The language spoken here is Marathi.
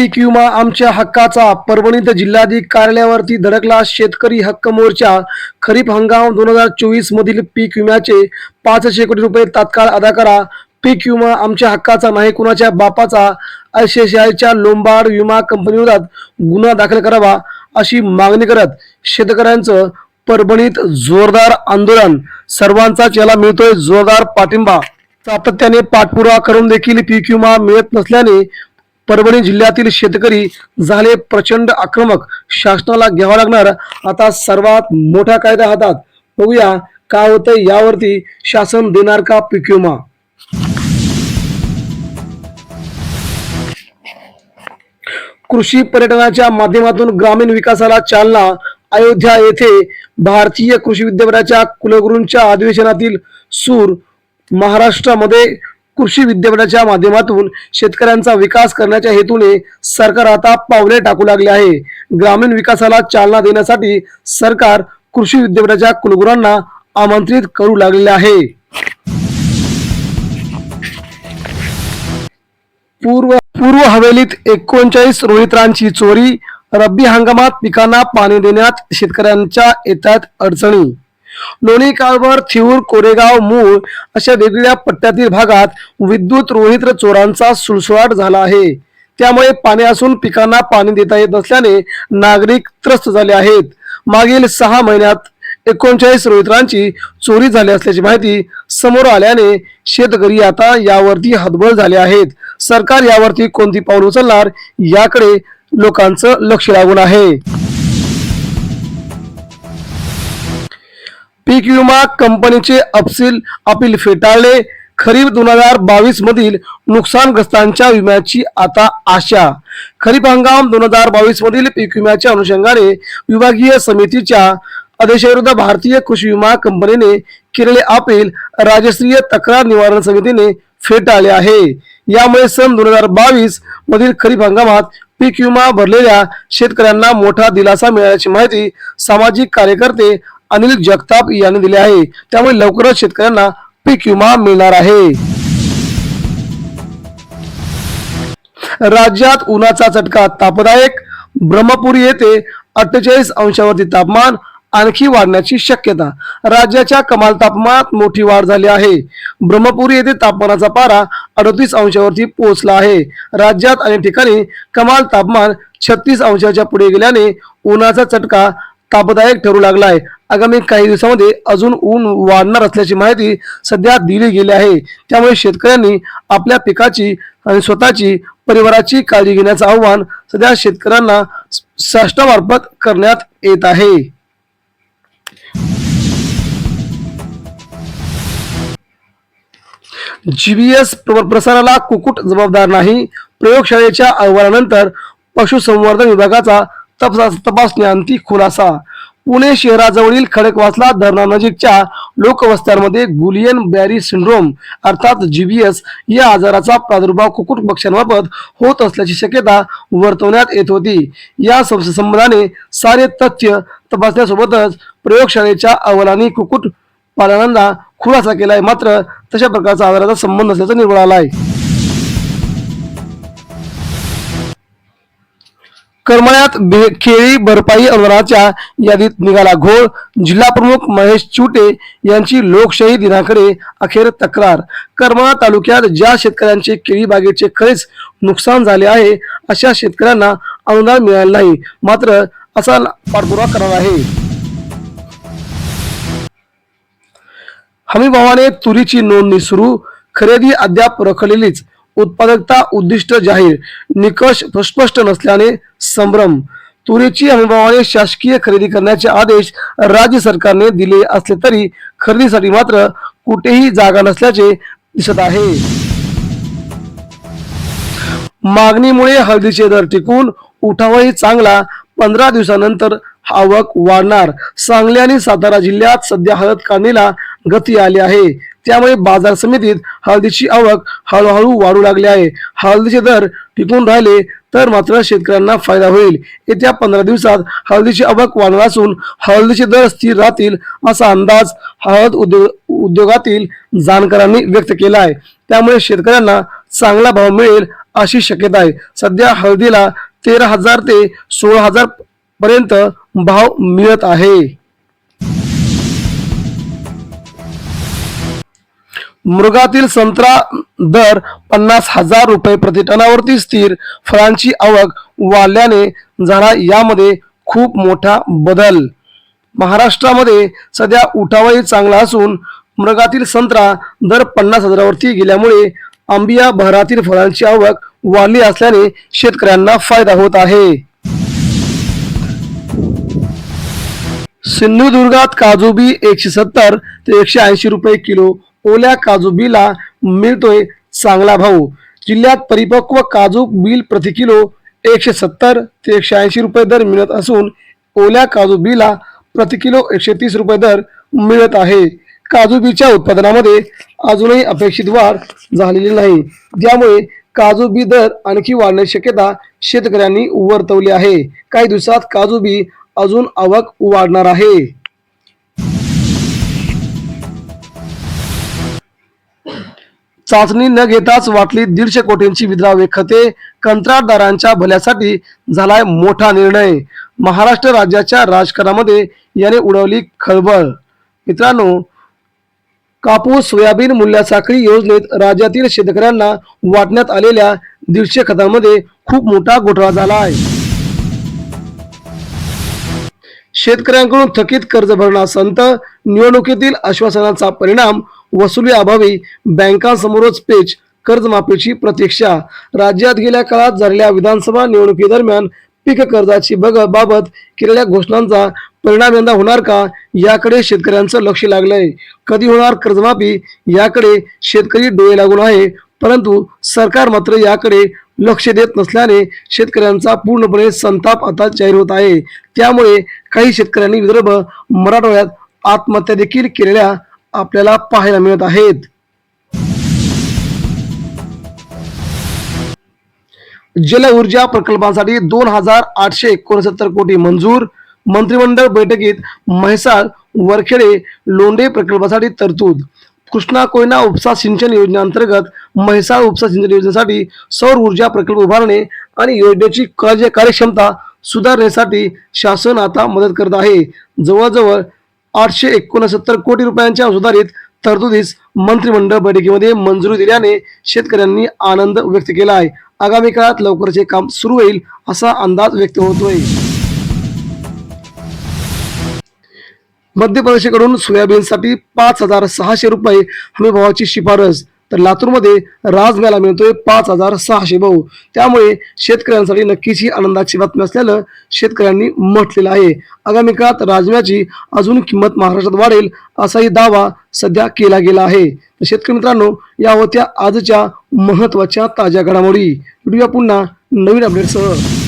पीक विमा आमच्या हक्काचा परभणीत जिल्हाधिक कार्यालयावरती धडकला शेतकरी हक्क मोर्चा. खरीप हंगाम दोन हजार चोवीस मधील पीक विम्याचे पाचशे कोटी रुपये तात्काळ अदा करा. पीक विमा आमच्या हक्काचा नाही कुणाच्या बापाचा? आयसीआयसीआयच्या लोंबार्ड विमा कंपनीविरोधात गुन्हा दाखल करावा अशी मागणी करत शेतकऱ्यांचं परभणीत जोरदार आंदोलन. सर्वांचाच याला मिळतोय जोरदार पाठिंबा. सातत्याने पाठपुरावा करून देखील पीक विमा मिळत नसल्याने परभणी जिल्ह्यातील शेतकरी झाले प्रचंड आक्रमक. शासनाला घ्यावा लागणार. आता सर्वात मोठा कायदा हातात. बघूया का होतंय यावरती शासन देणार का पीक विमा? कृषी पर्यटनाच्या माध्यमातून ग्रामीण विकासाला चालना. अयोध्या येथे भारतीय कृषी विद्यापीठाच्या कुलगुरूंच्या अधिवेशनातील सूर महाराष्ट्रामध्ये कृषी विद्यापीठाच्या माध्यमातून शेतकऱ्यांचा विकास करण्याच्या हेतूने सरकार आता पावले टाकू लागले आहे. ग्रामीण विकासाला चालना देण्यासाठी सरकार कृषी विद्यापीठाच्या कुलगुरूंना आमंत्रित करू लागलेले आहे. पूर्व पूर्व हवेलीत एकोणचाळीस रोहित्रांची चोरी रब्बी हंगामात पिकांना पाणी देण्यात शेतकऱ्यांच्या येतात अडचणी. लोणी काळभर थिऊर कोरेगाव मूळ अशा वेगवेगळ्या पट्ट्यातील भागात विद्युत रोहित्र चोरांचा सुळसुळाट झाला आहे. त्यामुळे पाणी असून पिकांना पाणी देता येत नसल्याने नागरिक त्रस्त झाले आहेत. मागील सहा महिन्यात एकोणचाळीस रोहित्रांची चोरी झाली असल्याची माहिती समोर आल्याने शेतकरी आता यावरती हतबल झाले आहेत. सरकार यावरती कोणती पाऊल उचलणार याकडे लोकांचं लक्ष लागून आहे. पीक विमा कंपनीचे अपसील अपील फेटाळले. खरीप दोन हजार बावीस मधील नुकसानग्रस्तांच्या विम्याची आता आशा. खरीप हंगाम दोन हजार बावीस मधील पीक विम्याच्या अनुषंगाने विभागीय समितीच्या आदेशाविरुद्ध भारतीय कृषी विमा कंपनीने केलेले अपील राजश्रीय तक्रार निवारण समितीने फेटाळले आहे. यामुळे सन दोन हजार बावीस मधील खरीप हंगामात पीक विमा भरलेल्या शेतकऱ्यांना मोठा दिलासा मिळाल्याची माहिती सामाजिक कार्यकर्ते अनिल जगताप यांनी दिले आहे. त्यामुळे लवकरच शेतकऱ्यांना पीक विमा मिळणार आहे. राज्यात उन्हाचा चटका तापदायक. ब्रह्मपुरी येथे अठ्ठेचाळीस अंशावरती तापमान आणखी वाढण्याची शक्यता. राज्याच्या कमाल तापमानात मोठी वाढ झाली आहे. ब्रह्मपुरी येथे तापमानाचा पारा अडतीस अंशावरती पोहोचला आहे. राज्यात अनेक ठिकाणी कमाल तापमान छत्तीस अंशाच्या पुढे गेल्याने उन्हाचा चटका तापदायक ठरू लागला आहे. आगामी काही दिवसामध्ये अजून ऊन वाढणार असल्याची माहिती सध्या दिली गेली आहे. त्यामुळे शेतकऱ्यांनी आपल्या पिकाची आणि स्वतःची परिवाराची काळजी घेण्याचं आव्हान सध्या शेतकऱ्यांना शासनामार्फत करण्यात येत आहे. जीबीएस प्रसाराला कुकुट जबाबदार नाही. प्रयोगशाळेच्या अहवालानंतर पशुसंवर्धन विभागाचा तपास तपासण्याअंती खुलासा. पुणे शहराजवळील खडकवासला धरणानजीकच्या लोकवस्त्यांमध्ये गुलियन बॅरी सिंड्रोम अर्थात जीबीएस या आजाराचा प्रादुर्भाव कुकुट पक्ष्यांबाबत होत असल्याची शक्यता वर्तवण्यात येत होती. या संस- संबंधाने सारे तथ्य तपासण्यासोबतच प्रयोगशाळेच्या अहवालांनी कुकुट पालनांना खुलासा केलाय. मात्र तशा प्रकारचा आजाराचा संबंध नसल्याचं निवड आलाय. करमाळ्यात केळी खेळी भरपाई अनुदानाच्या यादीत निघाला घोळ. जिल्हा प्रमुख महेश चुटे यांची लोकशाही दिनाकडे अखेर तक्रार. करमाळा तालुक्यात ज्या शेतकऱ्यांचे केळी बागेचे खरेच नुकसान झाले आहे अशा शेतकऱ्यांना अनुदान मिळाले नाही. मात्र असा पाठपुरावा करणार आहे. हमीभावाने तुरीची नोंदणी सुरू. खरेदी अद्याप रखडलेलीच. उत्पादकता उद्दिष्ट जाहीर निकष स्पष्ट नसल्याने संभ्रम. तुरीची हमीभावाने शासकीय खरेदी करण्याचे आदेश राज्य सरकारने दिले असले तरी खरेदीसाठी मात्र कुठेही जागा नसल्याचे दिसत आहे. मागणीमुळे हळदीचे दर टिकून उठावही चांगला पंधरा दिवसानंतर आवक वाढणार. सांगली आणि सातारा जिल्ह्यात सध्या हळद काढणीला गती आली आहे. त्यामुळे बाजार समितीत हळदीची आवक हळूहळू वाढू लागली आहे. हळदीचे दर टिकून राहिले तर मात्र शेतकऱ्यांना फायदा होईल. येत्या पंधरा दिवसात हळदीची आवक वाढणार असून हळदीचे दर स्थिर राहतील असा अंदाज हळद उद्योग उद्योगातील जाणकारांनी व्यक्त केला आहे. त्यामुळे शेतकऱ्यांना चांगला भाव मिळेल अशी शक्यता आहे. सध्या हळदीला तेरा हजार ते सोळा हजार पर्यंत भाव मिळत आहे. मृगातील संत्रा दर पन्नास हजार रुपये प्रतिटनावरती स्थिर. फळांची आवक वाढल्याने झाला यामध्ये खूप मोठा बदल. महाराष्ट्रामध्ये सध्या उठावही चांगला असून मृगातील संत्रा दर पन्नास हजारावरती गेल्यामुळे आंबिया बहरातील फळांची आवक वाढली असल्याने शेतकऱ्यांना फायदा होत आहे. सिंधुदुर्गात काजू बी एकशे सत्तर ते एकशे ऐंशी रुपये किलो ओल्या काजू बीला मिळतोय चांगला भाऊ. जिल्ह्यात परिपक्व काजू बिल प्रति किलो एकशे सत्तर ते एकशे ऐंशी रुपये दर मिळत असून ओल्या काजू बीला प्रति किलो एकशे तीस रुपये दर मिळत आहे. काजू बीच्या उत्पादनामध्ये अजूनही अपेक्षित वाढ झालेली नाही. ज्यामुळे काजू बी दर आणखी वाढण्याची शक्यता शेतकऱ्यांनी वर्तवली आहे. काही दिवसात काजू बी अजून आवक वाढणार आहे. चाचणी न घेताच वाटली दीडशे कोटींची विद्रावे खते कंत्राटदारांच्या भल्यासाठी झालाय मोठा निर्णय. महाराष्ट्र राज्याच्या राजकारणामध्ये याने उडवली खळबळ. मित्रांनो कापूस सोयाबीन मूल्यासाखळी योजनेत राज्यातील शेतकऱ्यांना वाटण्यात आलेल्या दीडशे खतांमध्ये खूप मोठा घोटाळा झाला आहे शेतकऱ्यांकडून थकीत कर्ज भरणा संत निवडणुकीतील आश्वासनाचा परिणाम वसुली अभावी बँकांसमोरच पेच कर्जमाफीची प्रतीक्षा. राज्यात गेल्या काळात झालेल्या विधानसभा निवडणुकीदरम्यान पीक कर्जाची बग बाबत केलेल्या घोषणांचा परिणाम यंदा होणार का याकडे शेतकऱ्यांचं लक्ष लागलंय. कधी होणार कर्जमाफी याकडे शेतकरी डोळे लागून आहे. परंतु सरकार मात्र याकडे लक्ष देत नसल्याने शेतकऱ्यांचा पूर्णपणे संताप आता जाहीर होत आहे. त्यामुळे काही शेतकऱ्यांनी विदर्भ मराठवाड्यात आत्महत्या देखील केलेल्या आपल्याला पाहायला मिळत आहेत. जल ऊर्जा प्रकल्पांसाठी दोन हजार आठशे एकोणसत्तर कोटी मंजूर. मंत्रिमंडळ बैठकीत म्हैसाळ वरखेडे लोंढे प्रकल्पासाठी तरतूद. कृष्णा कोयना उपसा सिंचन योजनेअंतर्गत म्हैसाळ उपसा सिंचन योजनेसाठी सौर ऊर्जा प्रकल्प उभारणे आणि योजनेची कार्य कार्यक्षमता सुधारण्यासाठी शासन आता मदत करत आहे. जवळजवळ आठशे एकोणसत्तर कोटी रुपयांच्या सुधारित तरतुदीस मंत्रिमंडळ बैठकीमध्ये मंजुरी दिल्याने शेतकऱ्यांनी आनंद व्यक्त केला आहे. आगामी काळात लवकरच हे काम सुरू होईल असा अंदाज व्यक्त होतोय. मध्य प्रदेशकडून सोयाबीनसाठी पाच हजार सहाशे रुपये हमी भावाची शिफारस. तर लातूरमध्ये राजम्याला मिळतोय पाच हजार सहाशे भाऊ त्यामुळे शेतकऱ्यांसाठी नक्कीच ही आनंदाची बातमी असल्यानं शेतकऱ्यांनी म्हटलेलं आहे. आगामी काळात राजम्याची अजून किंमत महाराष्ट्रात वाढेल असाही दावा सध्या केला गेला आहे. तर शेतकरी मित्रांनो या होत्या आजच्या महत्त्वाच्या ताज्या घडामोडी. भेटूया पुन्हा नवीन अपडेटसह